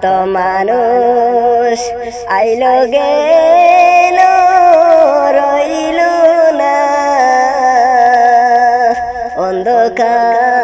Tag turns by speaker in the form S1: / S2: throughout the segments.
S1: কত মানুষ। আইল গেল রইল না। অন্ধকার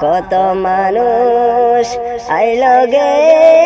S1: কত মানুষ আইল গেল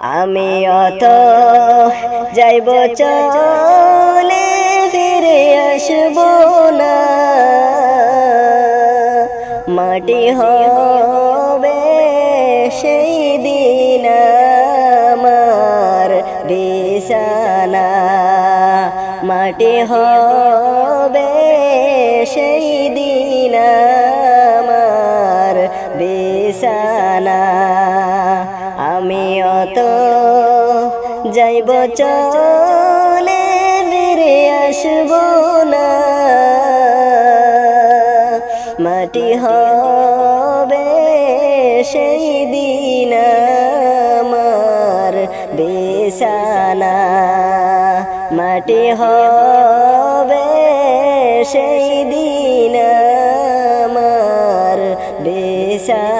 S1: আমি অত যাইব চলে ফিরে আসব না। মাটি হবে সেই দিন আমার বিছানা। মাটি হবে সেই দিন আমার বিছানা। যাইব চলে ফিরে আসব না। মাটি হবে সেই দিন আমার বিছানা। মাটি হবে সেই দিন আমার বিছানা।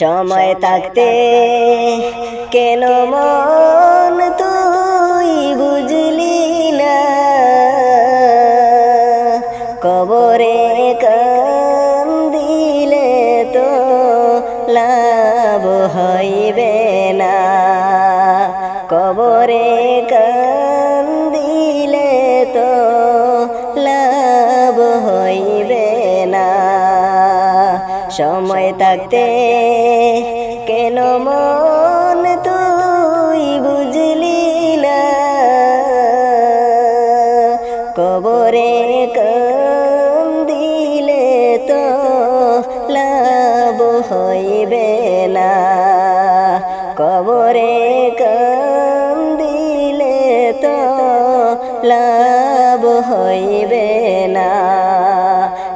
S1: সময় থাকতে কেন মন সময় থাকতে কেন মন তুই বুঝলি না? কবরে কান্দিলে তো লাভ হইবে না। কবরে কান্দিলে তো লাভ হইবে না।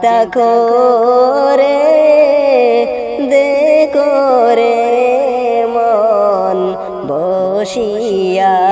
S1: চিন্তা করে দেখো রে মন বসিয়া